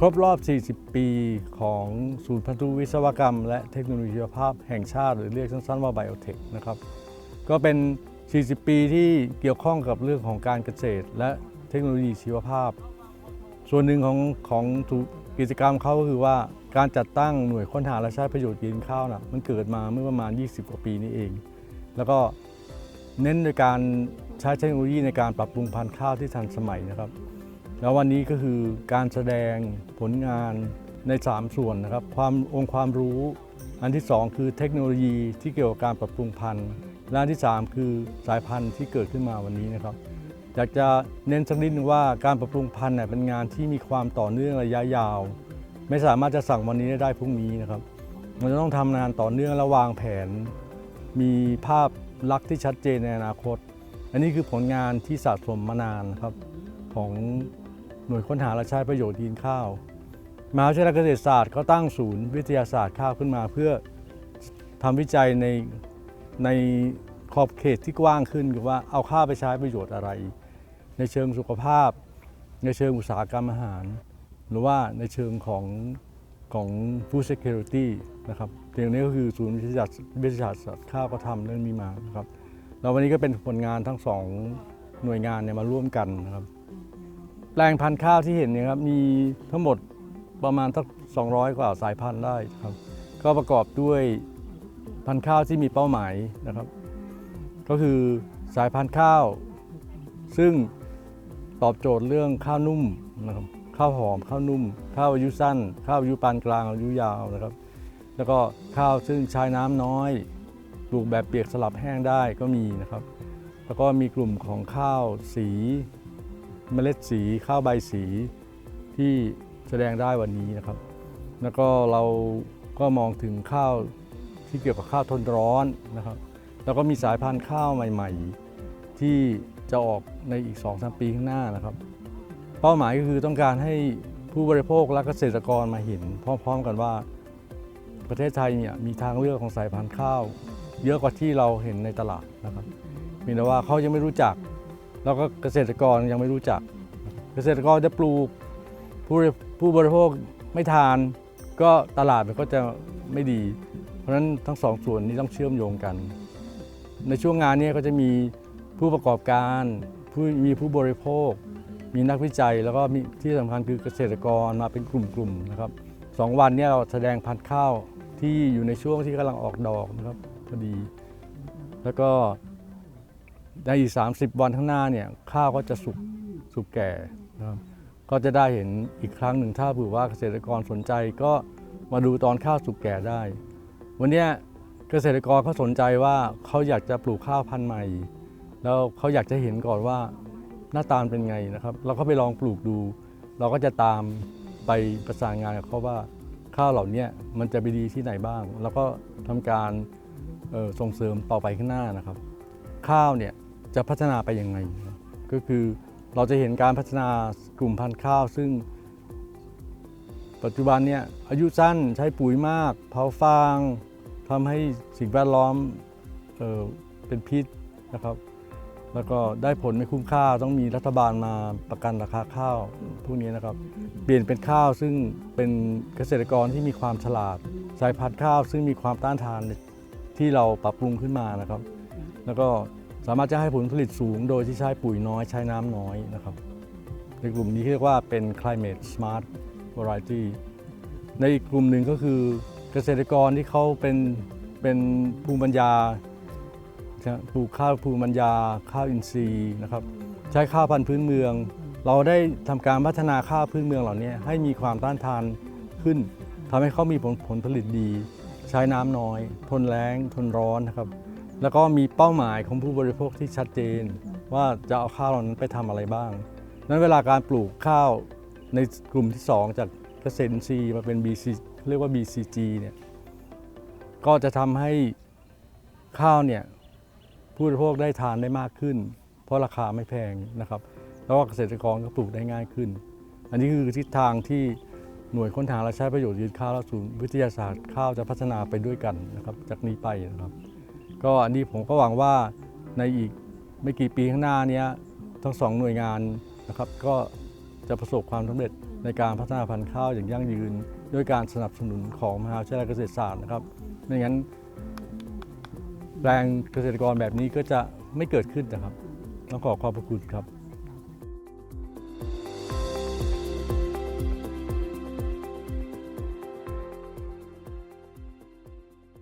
ครบรอบ 40 ปีของศูนย์พันธุวิศวกรรม และเทคโนโลยีชีวภาพแห่งชาติ หรือเรียกสั้นๆว่าไบโอเทคนะครับ ก็เป็น 40 ปีที่เกี่ยวข้องกับเรื่องของการเกษตร และเทคโนโลยีชีวภาพ ส่วนหนึ่งของของกิจกรรมเขาก็คือว่าการจัดตั้งหน่วยค้นหาและใช้ประโยชน์ยืนข้าวนะมันเกิดมาเมื่อประมาณ 20 กว่าปีนี้เอง แล้วก็เน้นในการใช้เทคโนโลยีในการปรับปรุงพันธุ์ข้าวที่ทันสมัยนะครับ แล้ววันนี้ก็คือการแสดงผลงานใน 3 ส่วนนะครับ ความองค์ความรู้ อันที่ 2 คือเทคโนโลยีที่เกี่ยวกับการปรับปรุงพันธุ์และอันที่ 3 คือสายพันธุ์ที่เกิดขึ้นมาวันนี้นะครับอยากจะเน้นสักนิดนึงว่าการปรับปรุงพันธุ์เป็นงานที่มีความต่อเนื่องระยะยาว ไม่สามารถจะสั่งวันนี้ได้พรุ่งนี้นะครับมันจะต้องทำงานต่อเนื่องและวางแผน มีภาพลักษณ์ที่ชัดเจนในอนาคต อันนี้คือผลงานที่สะสมมานานนครับของ หน่วยค้นหาและใช้ประโยชน์ดินข้าวมหาวิทยาลัยเกษตรศาสตร์ก็ตั้งศูนย์วิทยาศาสตร์ข้าวขึ้นมา เพื่อทำวิจัยในในขอบเขตที่กว้างขึ้นคือว่าเอาข้าวไปใช้ประโยชน์อะไร ในเชิงสุขภาพ ในเชิงอุตสาหกรรมอาหาร หรือว่าในเชิงของของ food security นะครับอย่างนี้ก็คือศูนย์วิทยาศาสตร์วิทยาศาสตร์ข้าวก็ทำเรื่องนี้มานะครับแล้ววันนี้ก็เป็นผลงานทั้งสองหน่วยงานเนี่ยมาร่วมกันนะครับ แปลงพันธุ์ข้าวที่เห็นเนี่ยครับมีทั้งหมดประมาณสัก200 กว่าสายพันธุ์ได้ครับ ก็ประกอบด้วยพันธุ์ข้าวที่มีเป้าหมายนะครับ ก็คือสายพันธุ์ข้าว ซึ่งตอบโจทย์เรื่องข้าวนุ่มนะครับข้าวหอมข้าวนุ่ม ข้าวอายุสั้น ข้าวอายุปานกลางอายุยาวนะครับ แล้วก็ข้าวซึ่งใช้น้ำน้อยปลูกแบบเปียกสลับแห้งได้ก็มีนะครับ แล้วก็มีกลุ่มของข้าวสี เมล็ดสีข้าวใบสีที่แสดงได้วันนี้นะครับ แล้วก็เราก็มองถึงข้าวที่เกี่ยวกับข้าวทนร้อนนะครับ แล้วก็มีสายพันธุ์ข้าวใหม่ ๆ ที่จะออกในอีก 2-3 ปีข้างหน้านะครับ เป้าหมายก็คือต้องการให้ผู้บริโภคและเกษตรกรมาเห็น พร้อม ๆ กันว่าประเทศไทยเนี่ยมีทางเลือกของสายพันธุ์ข้าว เยอะกว่าที่เราเห็นในตลาดนะครับมีแต่ว่าเขายังไม่รู้จัก แล้วก็เกษตรกรยังไม่รู้จัก เกษตรกรจะปลูกผู้ผู้บริโภคไม่ทาน ก็ตลาดมันก็จะไม่ดี เพราะฉะนั้นทั้งสองส่วนนี้ต้องเชื่อมโยงกัน ในช่วงงานนี้ก็จะมีผู้ประกอบการผู้มีผู้บริโภค มีนักวิจัย แล้วก็มีที่สำคัญคือเกษตรกรมาเป็นกลุ่มๆนะครับสองวันนี้เราแสดงพันธุ์ข้าวที่อยู่ในช่วงที่กำลังออกดอกนะครับพอดี แล้วก็ ในอีก30วันข้างหน้าเนี่ยข้าวก็จะสุกสุกแก่นะครับก็จะได้เห็นอีกครั้งหนึ่งถ้าเผื่อว่าเกษตรกรสนใจก็มาดูตอนข้าวสุกแก่ได้ วันเนี้ยเกษตรกรเขาสนใจว่าเขาอยากจะปลูกข้าวพันธุ์ใหม่ แล้วเขาอยากจะเห็นก่อนว่าหน้าตาเป็นไงนะครับ เราก็ไปลองปลูกดู เราก็จะตามไปประสานงานกับเขาว่าข้าวเหล่านี้มันจะไปดีที่ไหนบ้าง แล้วก็ทำการส่งเสริมต่อไปข้างหน้านะครับ ข้าวเนี่ย จะพัฒนาไปยังไง ก็คือเราจะเห็นการพัฒนากลุ่มพันธุ์ข้าว ซึ่ง ปัจจุบันเนี่ยอายุสั้นใช้ปุ๋ยมาก เผาฟางทำให้สิ่งแวดล้อมเอ่อเป็นพิษนะครับ แล้วก็ได้ผลไม่คุ้มค่าต้องมีรัฐบาลมาประกันราคาข้าวพวกนี้นะครับ เปลี่ยนเป็นข้าวซึ่งเป็นเกษตรกรที่มีความฉลาด สายพันธุ์ข้าวซึ่งมีความต้านทานที่เราปรับปรุงขึ้นมานะครับ แล้วก็ สามารถจะให้ผลผลิตสูง โดยที่ใช้ปุ๋ยน้อยใช้น้ำน้อยนะครับ ในกลุ่มนี้เรียกว่าเป็น climate smart variety ในอีกกลุ่มหนึ่งก็คือเกษตรกรที่เขาเป็นเป็นภูมิปัญญาปลูกข้าวภูมิปัญญาข้าวอินทรีย์นะครับ ใช้ข้าวพันธุ์พื้นเมือง เราได้ทำการพัฒนาข้าวพื้นเมืองเหล่านี้ให้มีความต้านทานขึ้นทำให้เขามีผลผลผลิตดี ใช้น้ำน้อย ทนแล้งทนร้อนนะครับ แล้วก็มีเป้าหมายของผู้บริโภคที่ชัดเจน ว่าจะเอาข้าวเหล่านั้นไปทำอะไรบ้าง นั้นเวลาการปลูกข้าวในกลุ่มที่ 2 จากเกษตรอินทรีย์มาเป็น BC เรียกว่า BCG เนี่ยก็จะทำให้ข้าวเนี่ยผู้บริโภคได้ทานได้มากขึ้น เพราะราคาไม่แพงนะครับ แล้วก็เกษตรกรก็ปลูกได้ง่ายขึ้น อันนี้คือทิศทางที่หน่วยค้นหาและใช้ประโยชน์ยืนข้าวและศูนย์วิทยาศาสตร์ข้าวจะพัฒนาไปด้วยกันนะครับ จากนี้ไปนะครับ ก็อันนี้ผมก็หวังว่าในอีกไม่กี่ปีข้างหน้านี้ทั้งสองหน่วยงานนะครับก็จะประสบความสำเร็จในการพัฒนาพันธุ์ข้าวอย่างยั่งยืน ด้วยการสนับสนุนของมหาวิทยาลัยเกษตรศาสตร์นะครับไม่งั้น แรงเกษตรกรแบบนี้ก็จะไม่เกิดขึ้นนะครับต้องขอขอบพระคุณครับ